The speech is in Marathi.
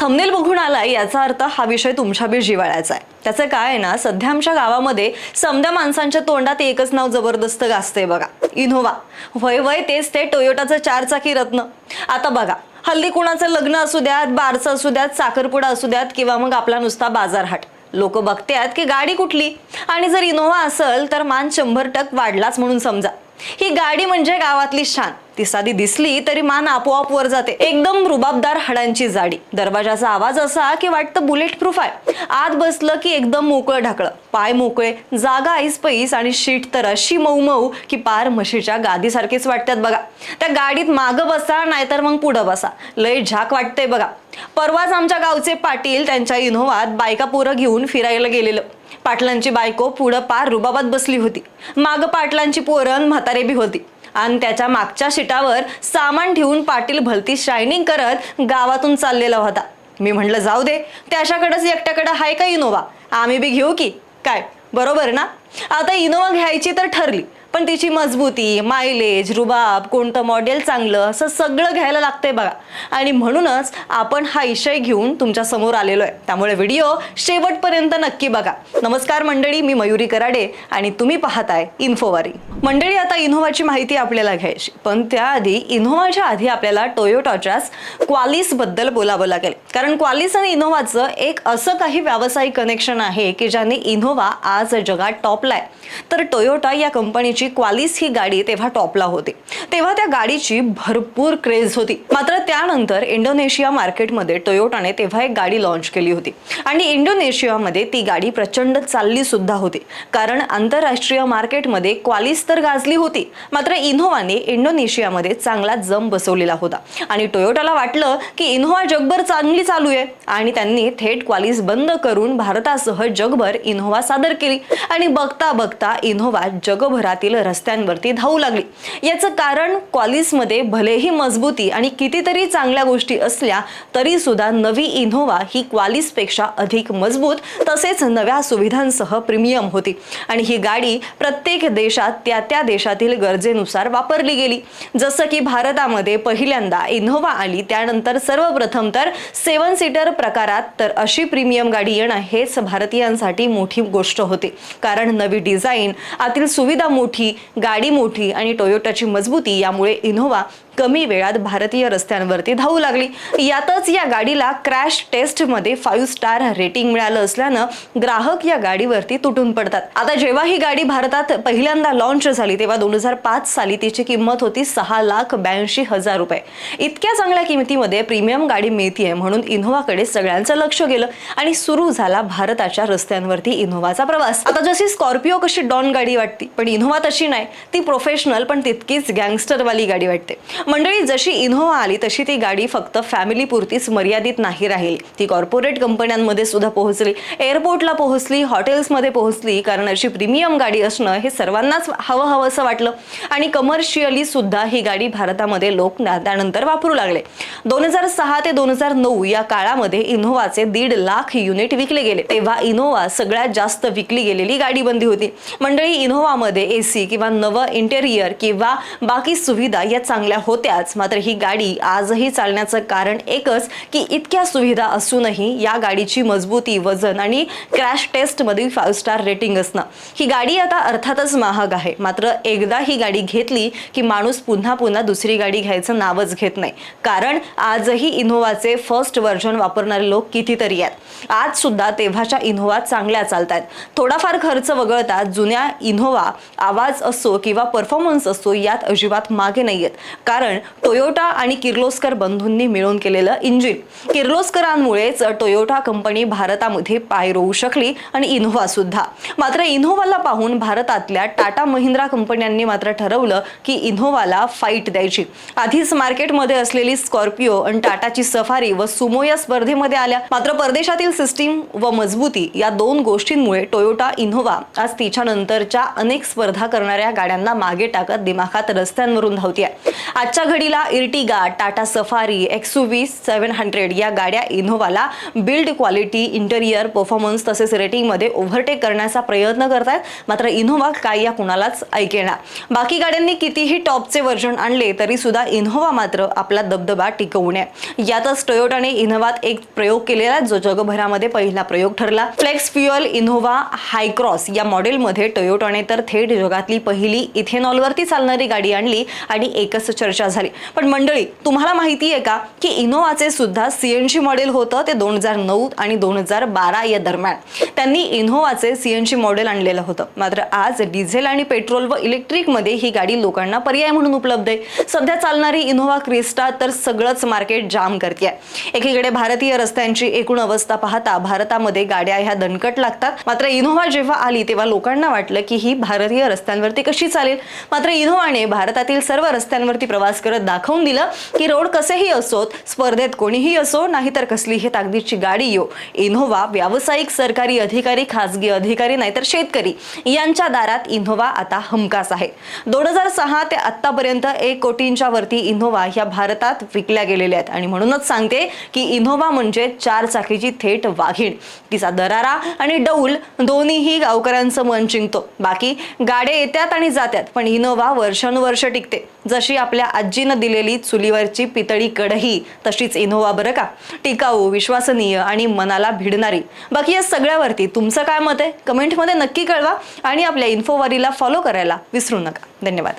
थंबनेल बघून आलाय याचा अर्थ हा विषय तुमच्या बी जिवाळ्याचा आहे. त्याचं काय आहे ना सध्या आमच्या गावामध्ये समद्या माणसांच्या तोंडात एकच नाव जबरदस्त गाजतंय बघा. इनोव्हा वय वय तेच ते टोयोटाचं चारचाकी रत्न. आता बघा हल्ली कुणाचं लग्न असू द्यात बारचं असू द्यात साखरपुडा असू द्यात किंवा मग आपला नुसता बाजारहाट. लोक बघतात की गाडी कुठली? आणि जर इनोव्हा असेल तर मान शंभर टक वाढलाच म्हणून समजा. ही गाडी म्हणजे गावातली शान. ती साधी दिसली तरी मान आपोआप वर जाते. एकदम रुबाबदार हाडांची जाडी. दरवाजाचा आवाज असा की वाटतं बुलेट प्रूफ आहे. आत बसलं की एकदम मोकळं ढाकळं. पाय मोकळे जागा ऐस पैस आणि शीट तर अशी मऊ मऊ की पार म्हशीच्या गादीसारखीच वाटतात बघा. त्या गाडीत मागं बसा नाहीतर मग पुढं बसा. लय झाक वाटतंय बघा. परवाच आमच्या गावचे पाटील त्यांच्या इनोव्हात बायका पोरं घेऊन फिरायला गेलेलं. पाटलांची बायको पुढं पार रुबाबात बसली होती. माग पाटलांची पोरण म्हातारे बी होती. आणि त्याच्या मागच्या शिटावर सामान ठेवून पाटील भलती शायनिंग करत गावातून चाललेला होता. मी म्हणलं जाऊ दे त्याच्याकडेच एकट्याकडे हाय का इनोवा? आम्ही बी घेऊ की? काय? बरोबर ना? आता इनोवा घ्यायची तर ठरली. पण तिची मजबूती मायलेज रुबाब कोणतं मॉडेल चांगलं असं सगळं घ्यायला लागतंय बघा. आणि म्हणूनच आपण हा विषय घेऊन तुमच्यासमोर आलेलो आहे. त्यामुळे व्हिडिओ शेवटपर्यंत नक्की बघा. नमस्कार मंडळी मी मयुरी कराडे आणि तुम्ही पाहताय इन्फोवारी मंडळी आता इनोव्हाची माहिती आपल्याला घ्यायची. पण त्याआधी इनोव्हाच्या आधी आपल्याला टोयोटाच्याच क्वालिसबद्दल बोलावं लागेल. कारण क्वालिस आणि इनोव्हाचं एक असं काही व्यावसायिक कनेक्शन आहे की ज्याने इनोव्हा आज जगात टॉपला आहे. तर टोयोटा या कंपनीची क्वालिस ही गाडी तेव्हा टॉपला होती. तेव्हा त्या गाडीची भरपूर क्रेज होती. मात्र त्यानंतर इंडोनेशिया मार्केटमध्ये टोयोटाने तेव्हा एक गाडी लॉन्च केली होती. आणि इंडोनेशियामध्ये ती गाडी प्रचंड चालली सुद्धा होती. कारण आंतरराष्ट्रीय मार्केटमध्ये क्वालिस तर गाजली होती. मात्र इनोव्हाने इंडोनेशियामध्ये चांगला जम बसवलेला होता. आणि टोयोटाला वाटलं की इनोव्हा जगभर चांगली चालू आहे. आणि त्यांनी थेट क्वालिस बंद करून भारतासह जगभर इनोव्हा सादर केली. आणि बघता बघता इनोव्हा जगभरातील रस्त्यांवरती धावू लागली. याचं कारण क्वालिसमध्ये भलेही मजबूती आणि कितीतरी चांगल्या गोष्टी असल्या तरी सुद्धा नवी इनोव्हा ही क्वालिसपेक्षा अधिक मजबूत तसेच नव्या सुविधांसह प्रीमियम होती. आणि ही गाडी प्रत्येक देशात त्या त्या देशातील गरजेनुसार वापरली गेली. जसं की भारतामध्ये पहिल्यांदा इनोव्हा आली त्यानंतर सर्वप्रथम तर सेवन सीटर प्रकारात तर अशी प्रीमियम गाडी येणं हेच भारतीयांसाठी मोठी गोष्ट होती. कारण नवी डिझाईन आतील सुविधा मोठी गाडी मोठी आणि टोयोटाची मजबूती यामुळे इनोव्हा कमी वेळात भारतीय रस्त्यांवरती धावू लागली. यातच या गाडीला क्रॅश टेस्टमध्ये फाईव्ह स्टार रेटिंग मिळालं असल्यानं ग्राहक या गाडीवरती तुटून पडतात. आता जेव्हा ही गाडी भारतात पहिल्यांदा लॉन्च झाली तेव्हा दोन हजार पाच साली तिची किंमत होती सहा लाख ब्याऐंशी हजार रुपये. इतक्या चांगल्या किमतीमध्ये प्रीमियम गाडी मिळतीये म्हणून इनोव्हाकडे सगळ्यांचं लक्ष गेलं आणि सुरू झाला भारताच्या रस्त्यांवरती इनोव्हाचा प्रवास. आता जशी स्कॉर्पिओ कशी डॉन गाडी वाटते पण इनोव्हा तशी नाही. ती प्रोफेशनल पण तितकीच गँगस्टरवाली गाडी वाटते. मंडळी जशी इनोव्हा आली तशी ती गाडी फक्त फॅमिली पुरतीच मर्यादित नाही राहिली. ती कॉर्पोरेट कंपन्यांमध्ये सुद्धा पोहोचली. एअरपोर्टला पोहोचली हॉटेल्समध्ये पोहोचली कारण अशी प्रीमियम गाडी असणं हे सर्वांनाच हवं हवं असं वाटलं. आणि कमर्शियली सुद्धा ही गाडी भारतामध्ये लोक त्यानंतर वापरू लागले. दोन हजार सहा ते दोन हजार नऊ या काळामध्ये इनोव्हाचे दीड लाख युनिट विकले गेले. तेव्हा इनोव्हा सगळ्यात जास्त विकली गेलेली गाडी बनली होती. मंडळी इनोव्हामध्ये एसी किंवा नवं इंटेरियर किंवा बाकी सुविधा या चांगल्या होत्याच. मात्र ही गाडी आजही चालण्याचं कारण एकच की इतक्या सुविधा असूनही या गाडीची मजबूती वजन आणि क्रॅश टेस्टमधील फाईव्ह स्टार रेटिंग असणं. ही गाडी आता अर्थातच महाग आहे. मात्र एकदा ही गाडी घेतली की माणूस पुन्हा पुन्हा दुसरी गाडी घ्यायचं नावच घेत नाही. कारण आजही इनोव्हाचे फर्स्ट व्हर्जन वापरणारे लोक कितीतरी आहेत. आज सुद्धा तेव्हाच्या इनोव्हा चांगल्या चालतात थोडाफार खर्च वगळता जुन्या इनोव्हा आवाज असो किंवा परफॉर्मन्स असो यात अजिबात मागे नाहीयेत. कारण टोयोटा आणि किर्लोस्कर बंधूंनी मिळून केलेलं इंजिन किर्लोस्करांमुळेच टोयोटा कंपनी भारतामध्ये पाय रोवू शकली आणि इनोव्हा सुद्धा. मात्र इनोव्हाला पाहून भारतातल्या टाटा महिंद्रा कंपन्यांनी मात्र ठरवलं की इनोव्हाला फाईट द्यायची. आधीच मार्केटमध्ये असलेली स्कॉर्पिओ आणि टाटाची सफारी व सुमो या स्पर्धेमध्ये आल्या. मात्र परदेशातील सिस्टीम व मजबूती या दोन गोष्टींमुळे टोयोटा इनोव्हा आज तिच्या नंतरच्या अनेक स्पर्धा करणाऱ्या गाड्यांना मागे टाकत दिमाखात रस्त्यांवरून धावतीये. आजच्या घडीला Ertiga Tata Safari XUV seven hundred या गाड्या इनोव्हाला बिल्ड क्वालिटी इंटेरियर परफॉर्मन्स तसेच रेटिंगमध्ये ओव्हरटेक करण्याचा प्रयत्न करतायत. मात्र इनोव्हा काय या कुणालाच ऐकेणार बाकी गाड्यांनी कितीही टॉपचे वर्जन आणले तरी सुद्धा इनोव्हा मात्र आपला दबदबा टिकवून आहे यातच टोयोटाने इनोव्हात एक प्रयोग केलेला जो जगभरामध्ये पहिला प्रयोग ठरला. फ्लेक्स फ्युअल इनोव्हा हायक्रॉस या मॉडेलमध्ये टोयोटाने तर थेट जगातली पहिली इथेनॉलवरती चालणारी गाडी आणली आणि एकच चर्चा झाली. पण मंडळी तुम्हाला माहिती आहे का की इनोवाचे सुद्धा सीएनजी मॉडेल होतं ते दोन हजार नऊ आणि दोन हजार बारा या दरम्यान. त्यांनी इनोवाचे सीएनजी मॉडेल आणलेलं होतं. मात्र आज डिझेल आणि पेट्रोल व इलेक्ट्रिकमध्ये ही गाडी लोकांना पर्याय म्हणून उपलब्ध आहे. सध्या चालणारी इनोव्हा क्रिस्टा तर सगळंच मार्केट जाम करते एकीकडे भारतीय रस्त्यांची एकूण अवस्था पाहता भारतामध्ये गाड्या ह्या दणकट लागतात. मात्र इनोव्हा जेव्हा आली तेव्हा लोकांना वाटलं की ही भारतीय रस्त्या रस्त्यांवरती कशी चालेल? मात्र इनोवाने भारतातील सर्व रस्त्यांवरती प्रवास करत दाखवून दिलं की रोड कसेही असोत स्पर्धेत कोणीही असो नाहीतर कसलीही ताकदीची गाडी येऊ. इनोव्हा व्यावसायिक सरकारी अधिकारी खासगी अधिकारी नाहीतर शेतकरी यांच्या दारात इनोव्हा आता हमखास आहे. दोन हजार सहा ते आतापर्यंत एक कोटींच्या वरती इनोव्हा ह्या भारतात विकल्या गेलेल्या आहेत. आणि म्हणूनच सांगते की इनोव्हा म्हणजे चार चाकीची थेट वाघीण. तिचा दरारा आणि डौल दोन्हीही गावकऱ्यांचं मन जिंकतो. बाकी गाडे येत्यात आणि जातात पण इनोव्हा वर्षानुवर्ष टिकते. जशी आपल्या आजीनं दिलेली चुलीवरची पितळी कढही तशीच इनोव्हा बरं का. टिकाऊ विश्वसनीय आणि मनाला भिडणारी. बाकी या सगळ्यावरती तुमचं काय मत आहे? कमेंटमध्ये नक्की कळवा आणि आपल्या इन्फोवारीला फॉलो करायला विसरू नका. धन्यवाद.